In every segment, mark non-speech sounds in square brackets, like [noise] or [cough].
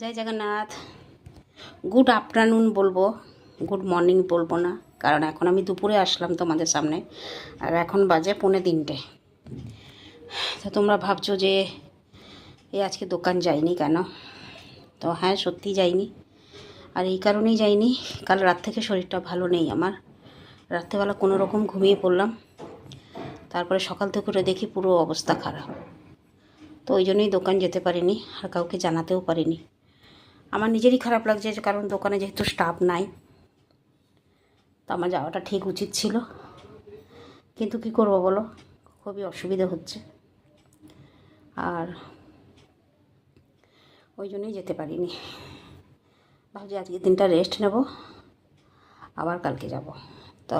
জয় Jagannath. Good afternoon বলব। Good morning বলব না, কারণ এখন আমি দুপুরে আসলাম তোমাদের সামনে, আর এখন বাজে পৌনে তিনটে। তো তোমরা ভাবছ যে এই আজকে দোকান যাইনি কেন? তো হ্যাঁ সত্যি যাইনি। আর এই কারণেই যাইনি, কাল রাত থেকে শরীরটা ভালো নেই আমার। রাত্রেবেলা কোনো রকম ঘুমিয়ে পড়লাম, তারপরে সকাল থেকে করে দেখি পুরো অবস্থা খারাপ। তো ওই জন্যই দোকান যেতে পারিনি, আর কাউকে জানাতেও পারিনি। আমার নিজেরই খারাপ লাগছে কারণ দোকানে যেহেতু স্টাফ নাই, তো আমার যাওয়াটা ঠিক উচিত ছিল। কিন্তু কি করব বলো? খুবই অসুবিধা হচ্ছে। আর ওই জন্যই যেতে পারিনি। ভাবছি আজকে দিনটা রেস্ট নেব, আবার কালকে যাব। তো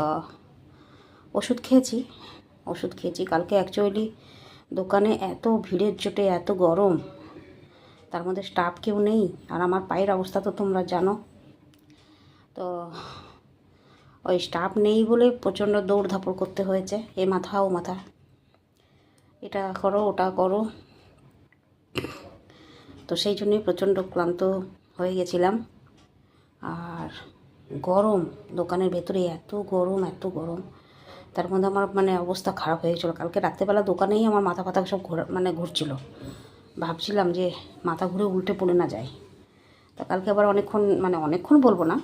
ওষুধ খেয়েছি ওষুধ খেয়েছি। কালকে অ্যাকচুয়ালি দোকানে এত ভিড়ের চোটে, এত গরম তার মধ্যে স্টাফ কেউ নেই, আর আমার পায়ের অবস্থা তো তোমরা জানো। তো ওই স্টাফ নেই বলে প্রচণ্ড দৌড়ধাপড় করতে হয়েছে, এ মাথা ও মাথা। এটা করো, ওটা করো। তো সেই জন্যই প্রচণ্ড ক্লান্ত হয়ে গেছিলাম। আর গরম, দোকানের ভেতরে এত গরম এত গরম। তার মধ্যে আমার মানে অবস্থা খারাপ হয়ে গেছিল। কালকে রাত্রেবেলা দোকানেই আমার মাথা ফাথা সব ঘোরা মানে ঘুরছিল। ভাবছিলাম যে মাথা ঘুরে উল্টে পড়ে না যায়। তা কালকে আবার অনেকক্ষণ মানে অনেকক্ষণ বলব না।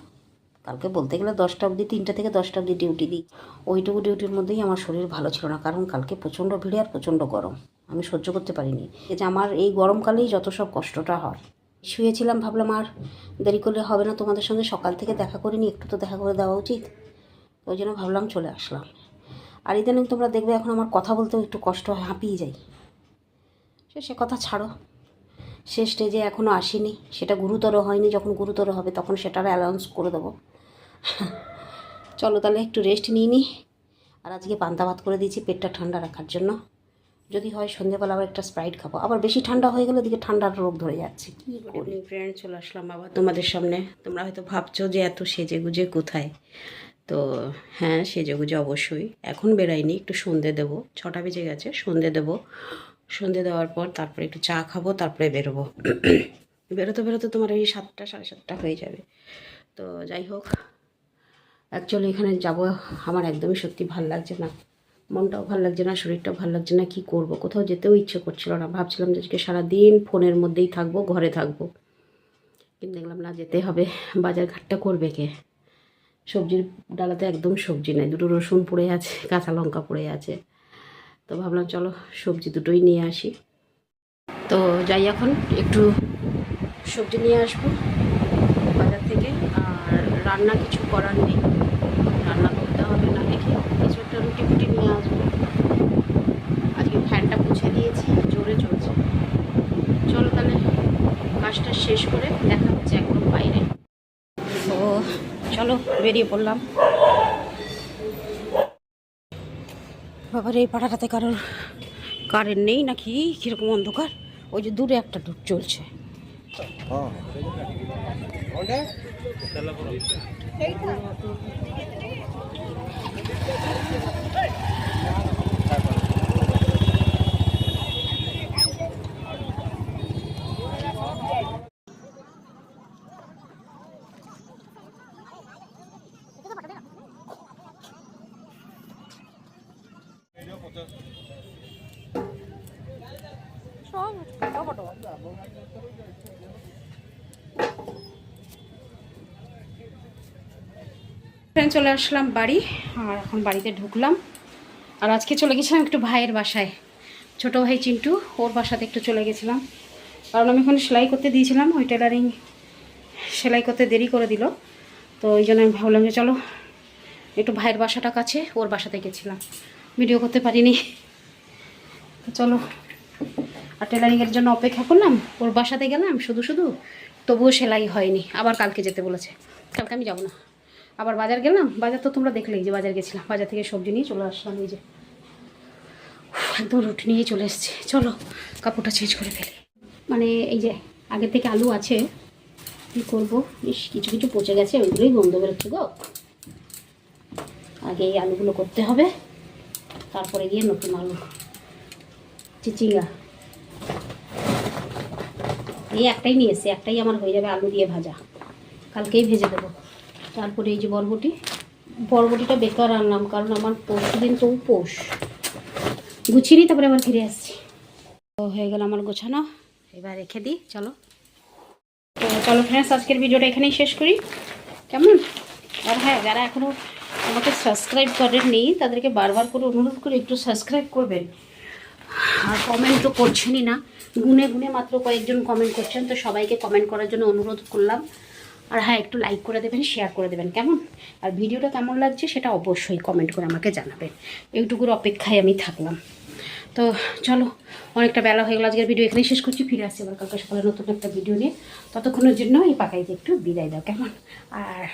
কালকে বলতে গেলে দশটা অবধি, তিনটে থেকে দশটা অবধি ডিউটি দিই। ওইটুকু ডিউটির মধ্যেই আমার শরীর ভালো ছিল না, কারণ কালকে প্রচণ্ড ভিড়ে আর প্রচণ্ড গরম। আমি সহ্য করতে পারিনি। যে আমার এই গরমকালেই যত সব কষ্টটা হয়। শুয়েছিলাম, ভাবলাম আর দেরি করলে হবে না, তোমাদের সঙ্গে সকাল থেকে দেখা করিনি একটু তো দেখা করে দেওয়া উচিত। ওই জন্য ভাবলাম চলে আসলাম। আর ইদানিং তোমরা দেখবে এখন আমার কথা বলতেও একটু কষ্ট হয়, হাঁপিয়ে যাই। সে সে কথা ছাড়ো। সে স্টেজে এখনও আসেনি। সেটা গুরুতর হয়নি। যখন গুরুতর হবে তখন সেটার অ্যালাউন্স করে দেবো। চলো তাহলে একটু রেস্ট নিই নিই আর আজকে পান্তা ভাত করে দিয়েছি পেটটা ঠান্ডা রাখার জন্য। যদি হয় সন্ধ্যেবেলা আবার একটা স্প্রাইট খাব। আবার বেশি ঠান্ডা হয়ে গেলে দিকে ঠান্ডার রোগ ধরে যাচ্ছে। কি করি? ফ্রেন্ড চলে আসলাম আবার তোমাদের সামনে। তোমরা হয়তো ভাবছ যে এত সেজে গুজে কোথায়? তো হ্যাঁ সেজে গুজে অবশ্যই। এখন বেরাইনি একটু সন্ধে দেবো। ছটা বেজে গেছে সন্ধে দেবো। সন্ধে দেওয়ার পর তারপরে একটু চা খাব তারপরে বেরোবো। [clears throat] বেরোতে বেরোতে তোমার এই সাতটা সাড়ে সাতটা হয়ে যাবে। তো যাই হোক অ্যাকচুয়ালি এখানে যাব আমার একদমই সত্যি ভালো লাগছে না। মনটাও ভালো লাগছে না শরীরটাও ভালো লাগছে না কি করব? কোথাও যেতেও ইচ্ছে করছিল না। ভাবছিলাম যে আজকে সারাদিন ফোনের মধ্যেই থাকব ঘরে থাকব। কিন্তু দেখলাম না যেতে হবে। বাজার ঘাটটা করবে কে? সবজির ডালাতে একদম সবজি নেই। দুটো রসুন পড়ে আছে কাঁচা লঙ্কা পড়ে আছে। তো ভাবলাম, চলো সবজি দুটোই নিয়ে আসি। তো যাই এখন, একটু সবজি নিয়ে আসব বাজার থেকে। আর রান্না কিছু করার নেই। রান্না করতে হবে না দেখি কিছু একটা রুটি ফুটি নিয়ে আসব। আজকে ফ্যানটা মুছে দিয়েছি, জোরে চলছে। চলো তাহলে কাজটা শেষ করে দেখা হচ্ছে একদম বাইরে। তো চলো বেরিয়ে পড়লাম। বাবার এই পাড়াটাতে কারোর কারেন্ট নেই নাকি? কীরকম অন্ধকার? ওই যে দূরে একটা ডুব চলছে। ফ্রেন্ড চলে আসলাম বাড়ি, আর এখন বাড়িতে ঢুকলাম। আর আজকে চলে গেছিলাম একটু ভাইয়ের বাসায়। ছোট ভাই চিন্টু, ওর বাসাতে একটু চলে গেছিলাম। কারণ আমি ওখানে সেলাই করতে দিয়েছিলাম, ওই টেলারিং সেলাই করতে দেরি করে দিল। তো ওই জন্য আমি ভাবলাম যে চলো, একটু ভাইয়ের বাসাটা কাছে, ওর বাসাতে গেছিলাম। ভিডিও করতে পারিনি। তো চলো। আর টেলারিংয়ের জন্য অপেক্ষা করলাম, ওর বাসাতে গেলাম, শুধু শুধু। তবুও সেলাই হয়নি, আবার কালকে যেতে বলেছে। কালকে আমি যাব না। আবার বাজার গেলাম, বাজার তো তোমরা দেখলেই যে বাজার গেছিলাম, বাজার থেকে সবজি নিয়ে চলে আসলাম এই যে। একদম রুটি নিয়ে চলে এসেছি। চলো, কাপড়টা চেঞ্জ করে ফেলি। মানে এই যে আগের থেকে আলু আছে, কী করব? ইস, কিছু কিছু পচে গেছে, ওইগুলোই গন্ধ বেরোচ্ছে গো। আগে এই আলুগুলো করতে হবে, তারপরে গিয়ে নতুন আলু। চিচিঙ্গা। এই একটাই নিয়ে এসেছি একটাই আমার হয়ে যাবে আলু দিয়ে ভাজা। কালকেই ভেজে দেবো। তারপরে এই যে বরবটি, বরবটিটা বেকার আনলাম কারণ আমার পরশু দিন তো উপোস। গুছিয়ে নিই তারপরে আবার ফিরে আসছি। তো হয়ে গেল আমার গোছানো। এবার রেখে দিই, চলো। তো চলো ফ্রেন্ডস আজকের ভিডিওটা এখানেই শেষ করি। কেমন? আর হ্যাঁ যারা এখনও আমাকে সাবস্ক্রাইব করেননি, তাদেরকে বারবার করে অনুরোধ করে, একটু সাবস্ক্রাইব করবেন। আর কমেন্ট তো করছেনই না। গুনে গুনে মাত্র কয়েকজন কমেন্ট করছেন, তো সবাইকে কমেন্ট করার জন্য অনুরোধ করলাম। আর হ্যাঁ একটু লাইক করে দেবেন শেয়ার করে দেবেন, কেমন? আর ভিডিওটা কেমন লাগছে সেটা অবশ্যই কমেন্ট করে আমাকে জানাবেন। এইটুকুর অপেক্ষায় আমি থাকলাম। তো চলো, অনেকটা বেলা হয়ে গেল, আজকের ভিডিও এখানেই শেষ করছি, ফিরে আসছি আবার কালকে সকালে নতুন একটা ভিডিও নিয়ে। ততক্ষণের জন্য এই পাকাইতে একটু বিদায় দাও, কেমন? আর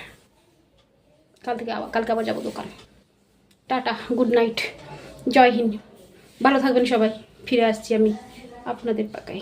কাল থেকে আবার কালকে আবার যাব দোকান। টাটা গুড নাইট জয় হিন্দ। ভালো থাকবেন সবাই। ফিরে আসছি আমি আপনাদের পাকায়।